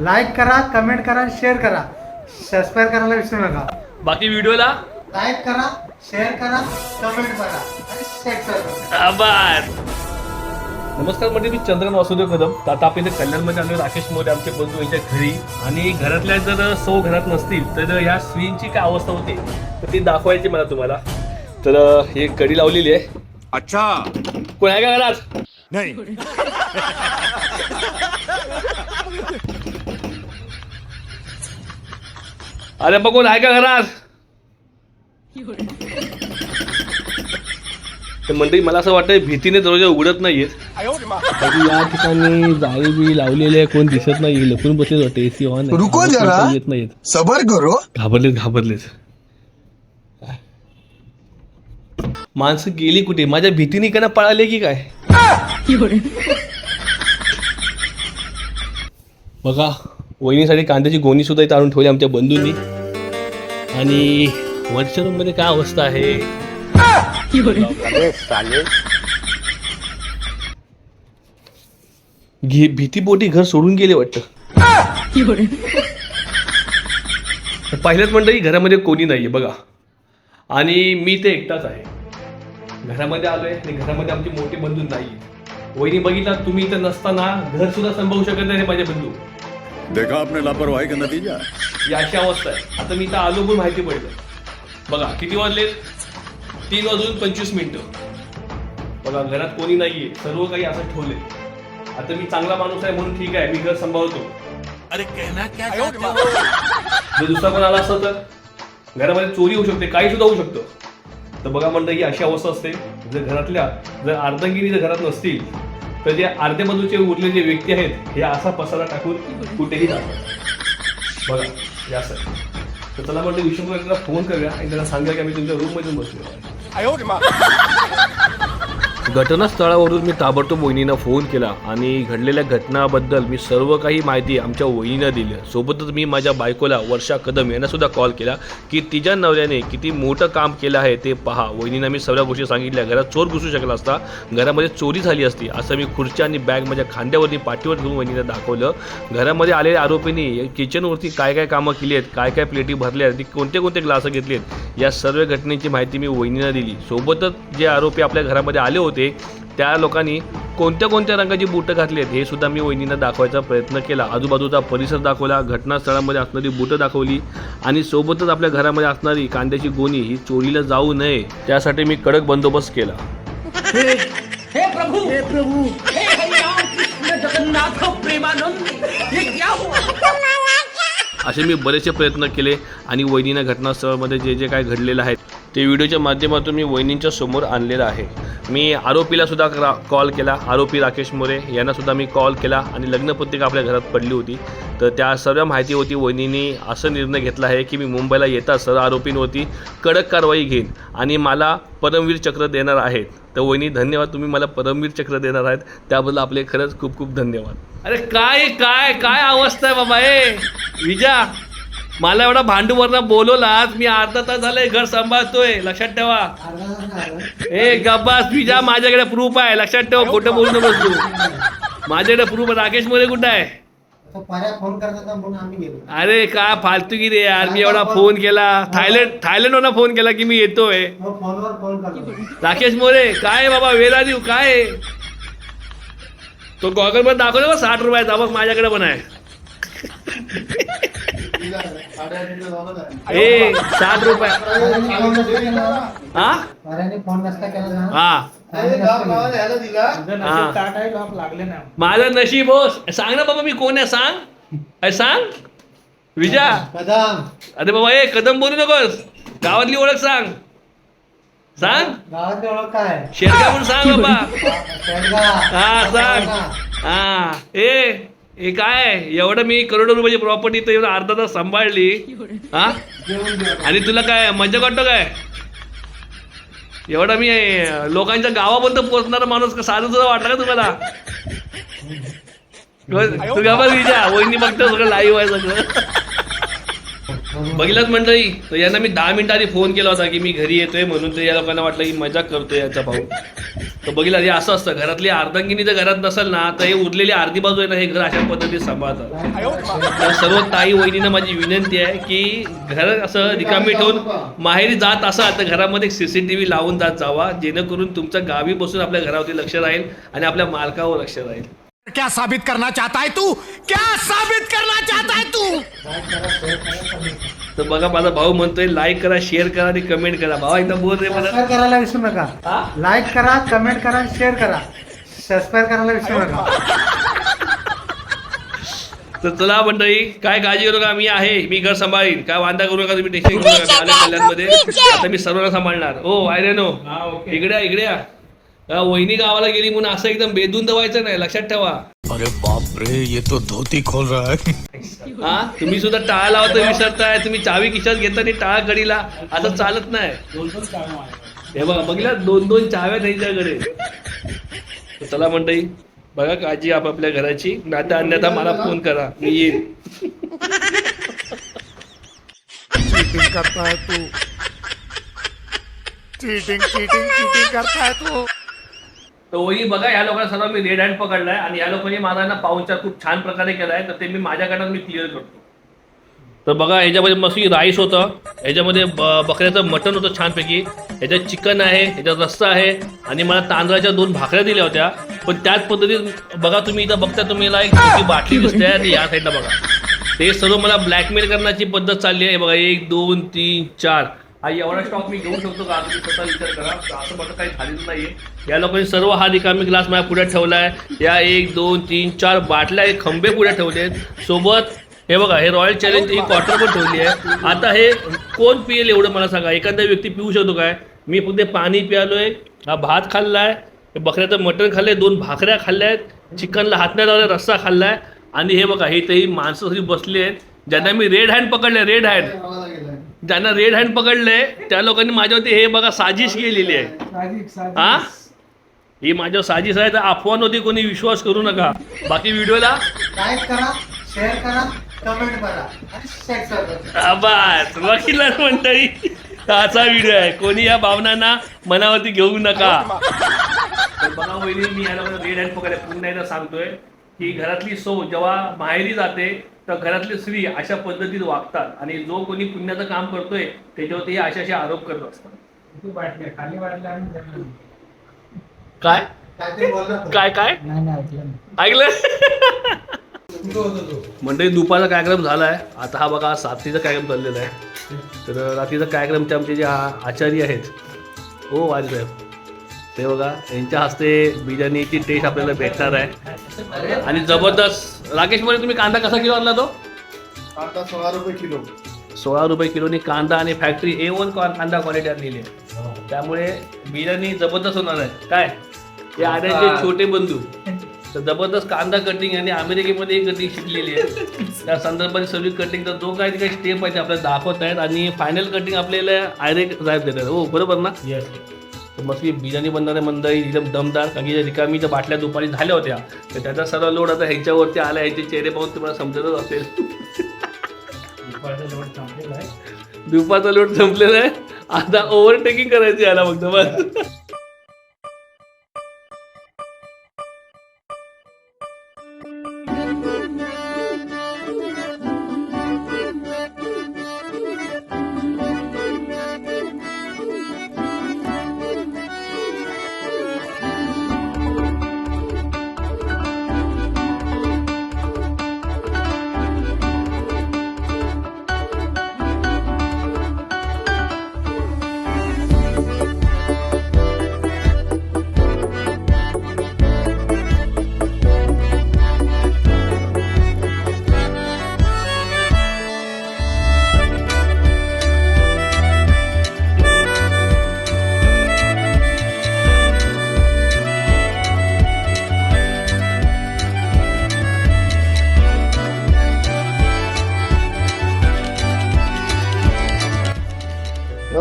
Like करा comment करा share करा. सबस्क्राईब करायला विसरू नका. बाकी व्हिडिओला लाईक करा शेअर करा कमेंट करा. आणि शेअर करा. आभार. नमस्कार म्हणजे मी चंद्रन वासुदेव कदम. तर आता आपण इथे कल्याणमध्ये आलो राकेश मोरे आमचे बंधू यांच्या घरी. आणि घरातल्या जर सौ घरात नसतील तर ह्या स्त्रींची काय अवस्था होते? तर ती दाखवायची मला तुम्हाला. तर हे कडी लावलेली आहे. अच्छा. कोण आहे का घरात? नहीं. अरे बघून आहे का घरात. तर मंडळी मला असं वाटतं भीतीने दरवाजा उघडत नाहीयेत तरी या ठिकाणी जाळी बी लावलेली आहे कोण दिसत नाही लपून बसलेत वाटते एसी ऑन रुको जरा. येत नाहीत सबर करो. घाबरलेत घाबरलेत. माणसं गेली कुठे? माझ्या भीतीने का ना पळाले की काय? बघा वहिनीसाठी कांद्याची गोणी सुद्धा इथं आणून ठेवली आमच्या बंधूंनी. आणि वरच्या रूममध्ये काय अवस्था आहे? घे भीतीपोटी घर सोडून गेले वाटतं. पहिल्याच मंडळी घरामध्ये कोणी नाहीये बघा. आणि मी ते एकटाच आहे. घरामध्ये आलोय आणि घरामध्ये आमची मोठे बंधू नाही वहिनी बघितला तुम्ही इथं नसताना घर सुद्धा संभवू शकत नाही हे माझे बंधू. देखा आपने लापरवाही का नतीजा? ही अशी अवस्था आहे. आता मी इथं आलो पण माहिती पडलं. बघा किती वाजले तीन वाजून पंचवीस मिनिटं. बघा घरात कोणी नाहीये. सर्व काही असं ठेवले आता मी चांगला माणूस आहे म्हणून ठीक आहे. मी घर सांभाळतो. जर दुसरा कोण आला असतं तर? घरामध्ये चोरी होऊ शकते. काही सुद्धा होऊ शकतं. तर बघा म्हणतं ही अशी अवस्था असते. जर घरातल्या जर अर्धांगिनी जर घरात नसतील तर जे अर्ध्या बाजूचे उरलेले व्यक्ती आहेत हे असा पसारा टाकून कुठेही जातात. बघा या सर तर चला म्हणतो विष्णू फोन करूया आणि त्याला सांगा की आम्ही तुमच्या रूममधून बसलो आहे घटनास्थळावरून मी ताबडतोब वहिनीनं फोन केला आणि घडलेल्या घटनाबद्दल मी सर्व काही माहिती आमच्या वहिनीनं दिली. सोबतच मी माझ्या बायकोला वर्षा कदम यांनासुद्धा कॉल केला की तिच्या नवऱ्याने किती मोठं काम केलं आहे ते पहा. वहिनीनं मी सगळ्या गोष्टी सांगितल्या. घरात चोर घुसू शकला असता घरामध्ये चोरी झाली असती असं मी खुर्च्या आणि बॅग माझ्या खांद्यावरती पाठीवर घेऊन वहिनीनं दाखवलं. घरामध्ये आलेल्या आरोपींनी किचनवरती काय काय कामं केली आहेत काय काय प्लेटी भरल्या आहेत कोणते कोणते ग्लास घेतले आहेत या सर्व घटनेची माहिती मी वहिनीनं दिली. सोबतच जे आरोपी आपल्या घरामध्ये आले होते त्या लोकांनी कोणत्या कोणत्या रंगाची बुटं घातली आहेत हे सुद्धा मी वहिनींना दाखवायचा प्रयत्न केला. आजूबाजूचा परिसर दाखवला घटनास्थळामध्ये असणारी बुटं दाखवली आणि सोबतच आपल्या घरामध्ये असणारी कांद्याची गोणी ही चोरीला जाऊ नये त्यासाठी मी कडक बंदोबस्त केला. हे प्रभु! हे प्रभु! हे जगन्नाथ प्रेमानंद! ये क्या हुआ? असे मी बरेचसे प्रयत्न केले आणि वहिनीनं घटनास्थळामध्ये जे जे काय घडलेलं आहे ते व्हिडिओच्या माध्यमातून मी वहिनींच्या समोर आणलेलं आहे. मी आरोपीला सुद्धा कॉल केला. आरोपी राकेश मोरे यांना सुद्धा मी कॉल केला आणि लग्नपत्रिका आपल्या घरात पडली होती. तर त्या सर्व माहितीवरती वहिनींनी. असं निर्णय घेतला आहे की मी मुंबईला येता सर्व आरोपींवरती कडक कारवाई घेईन आणि मला परमवीर चक्र देणार आहेत. तर वहिनी धन्यवाद. तुम्ही मला परमवीर चक्र देणार आहेत. त्याबद्दल आपले खरंच खूप खूप धन्यवाद. अरे काय काय काय अवस्था आहे बाबा ए विजा मला एवढा भांडूवरनं बोलवलात मी अर्धा तास झालंय घर सांभाळतोय. लक्षात ठेवा. ए गब्बास विजा माझ्याकडे प्रूफ आहे. लक्षात ठेवा खोटं बोलू नकोस तू. माझ्याकडे प्रूफ राकेश मोरे कुठं आहे? अरे काय फालतूगिरी यार? मी एवढा फोन केला. थायलंड थायलंडवरनं फोन केला की मी येतोय. राकेश मोरे काय बाबा? वेला देऊ काय? तो गॉगलमध्ये दाखवतो बा साठ रुपयाचा. बघ माझ्याकडे पण आहे. ए साठ रुपये. हा? हा. हा. माझं नशीब हो. सांग ना बाबा मी कोण आहे सांग. अरे सांग. विजा. कदम अरे बाबा ए कदम बोलू नकोस. गावातली ओळख सांग. सांग. गावातली ओळख काय? शेरगा म्हणून सांग बाबा. हा सांग. हा. ए हे काय? एवढं मी करोडो रुपयाची प्रॉपर्टी तर एवढं अर्धा तास सांभाळली. हा? आणि तुला काय मजा वाटतो काय? एवढा मी लोकांच्या गावापर्यंत पोहोचणारा माणूस का साधं सुद्धा वाटला का तुम्हाला? तू गावात विचार वहिनी बघतो सगळं लाईव्ह आहे सगळं. बघितलंच मंडळी? तर यांना मी दहा मिनिटं आधी फोन केला होता की मी घरी येतोय म्हणून तर या लोकांना वाटलं की मजा करतोय याचा भाऊ. तर बघितलं हे असं असतं घरातली अर्धांगिनी जर घरात नसेल ना तर हे उरलेली अर्धी बाजू आहे ना हे घर अशा पद्धतीने सांभाळतात. तर सर्व ताई वहिनीनं माझी विनंती आहे की घर असं रिकामी ठेवून माहेरी जात असाल तर घरामध्ये सी सी टी व्ही लावून जात जावा जेणेकरून तुमचं गावी बसून आपल्या घरावरती लक्ष राहील आणि आपल्या मालकावर लक्ष राहील. क्या साबित करना चाहता है तू? क्या साबित करना चाहता है तू? तर बघा माझा भाऊ म्हणतोय लाईक करा शेअर करा आणि कमेंट करा. भावा एकदा बोल रे मला. सबस्क्राईब करायला विसरू हा? नका लाईक करा कमेंट करा शेअर करा. सबस्क्राईब करायला विसरू नका. तर चला मंडळी काय काळजी करू नका मी आहे मी घर सांभाळीन. काय वांदा करू नका तुम्ही टेन्शन करू नका आले कल्याणमध्ये. आता मी सर्वांना सांभाळणार. हो आय रे नो इकडे या, इकडे या. हा, वहिनी गावाला गेली म्हणून असं एकदम बेदून दवायचं नाही लक्षात ठेवा. अरे बाप रे ये तो धोती खोल रहा है। हा तुम्ही सुद्धा टाळा लावता विसरताय. तुम्ही चावी खिशात घेता आणि टाळा कडीला असं चालत नाही. हे बघा बघितलं दोन दोन चाव्या त्यांच्याकडे चला मंडळी बघा काळजी आपापल्या घराची. नाता अन्यथा मला फोन करा. मी चीटिंग करता है तू. चीटिंग चीटिंग चीटिंग करता है तू. तर वही बघा या लोकांना सर्व मी रेड हँड पकडलाय आणि या लोकांनी माझा ना पाहुणचार खूप छान प्रकारे केलाय तर ते मी माझ्याकडनं मी क्लिअर करतो. तर बघा याच्यामध्ये मस्त राईस होतं. याच्यामध्ये ब- बकऱ्याचं मटण होतं छानपैकी. याच्यात चिकन आहे याच्यात रस्सा आहे आणि मला तांदळाच्या दोन भाकऱ्या दिल्या होत्या. पण त्याच पद्धतीत बघा तुम्ही इथं बघता तुम्हाला एक छोटी बाटली दिसते आणि या साईडला बघा. ते सर्व मला ब्लॅकमेल करण्याची पद्धत चालली आहे. बघा एक दोन तीन चार. हा एवढा स्टॉक मी घेऊ शकतो का? तुम्ही स्वतः विचार करा. असं माझं काही झालेलं नाहीये. या लोकांनी सर्व हा रिकामी ग्लास माझ्या पुढे ठेवलाय. या एक दोन तीन चार बाटल्या एक खंबे पुढे ठेवले सोबत हे बघा हे रॉयल चॅलेंज ही क्वार्टर पण ठेवली आहे. आता हे कोण पिएल एवढं मला सांगा? एखादा व्यक्ती पिऊ शकतो काय? मी फक्त पाणी प्यालोय हा भात खाल्लाय आहे बकऱ्याचं मटण खाल्लंय दोन भाकऱ्या खाल्ल्या आहेत चिकनला हात नाही लावलाय रस्सा खाल्लाय. आणि हे बघा हे ते माणसं सगळी बसली आहेत. ज्यांना मी रेड हँड पकडले रेड हँड ज्यांना रेड हँड पकडले त्या लोकांनी माझ्यावरती हे बघा साजिश केलेली आहे. हा? ही माझ्यावर साजिश आहे तर अफवा नव्हती कोणी विश्वास करू नका. बाकी व्हिडिओला लाईक करा शेअर करा कमेंट करा. बस. वकील मंडळी? असा व्हिडिओ आहे. कोणी या भावनांना मनावरती घेऊ नका. बघा मी याला रेड हँड पकडे पुन्हा एकदा सांगतोय की घरातली सौ जेव्हा माहेरी जाते तर घरातली स्त्री अशा पद्धतीत वागतात आणि जो कोणी पुण्याचं काम करतोय त्याच्यावरती हे असे असे आरोप करत असतात. काय काय? ते बोलला तो? काय काय? नाही नाही ऐकलं मंडळी दुपारचा कार्यक्रम झाला आहे आता हा बघा सातरीचा कार्यक्रम चाललेला आहे. तर रात्रीचा कार्यक्रमचे आमचे जे आचार्य आहेत. हो वारी साहेब ते बघा यांच्या हस्ते बिर्याणीची टेस्ट आपल्याला भेटणार आहे. आणि जबरदस्त. राकेशमध्ये तुम्ही कांदा कसा किलो आणला तो? आता सोळा रुपये किलो. सोळा रुपये किलोनी कांदा आणि फॅक्टरी ए वन कांदा क्वालिटी आणलेली आहे. त्यामुळे बिर्याणी जबरदस्त होणार आहे. काय? हे आड्याचे छोटे बंधू. तर जबरदस्त कांदा कटिंग आणि अमेरिकेमध्ये कटिंग शिकलेली आहे. त्या संदर्भात सगळी कटिंग तर जो काही काही स्टेप आहे ते आपल्याला दाखवत आहेत. आणि फायनल कटिंग आपल्याला आयरे साहेब देतात. हो बरोबर ना? मस्त ही बिर्याणी बनणारे मंडळी एकदम दमदार. कारण की रिकामी ज्या बाटल्या दुपारी झाल्या होत्या तर त्याचा सर्व लोड आता ह्यांच्यावरती आला ह्यांचे चेहरे पाहून तुम्हाला समजतच असेल. दुपारचा लोट संपलेला आहे. आता ओव्हरटेकिंग करायची याला फक्त बस.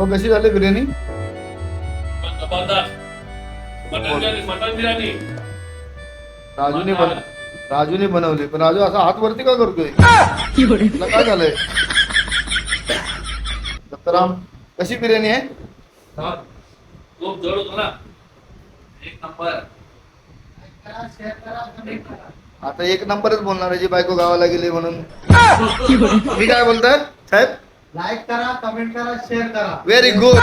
तेव्हा कशी झाली बिर्याणी? राजूने बन राजूने बनवली. पण राजू असा हात वरती का करतोय? तुला काय झालंय? दत्तराम कशी बिर्याणी आहे? खूप जड होतो ना. comment करा. आता एक नंबरच बोलणार आहे जी बायको गावाला गेली म्हणून. मी काय बोलतोय? साहेब? लाईक करा कमेंट करा शेअर करा. Very good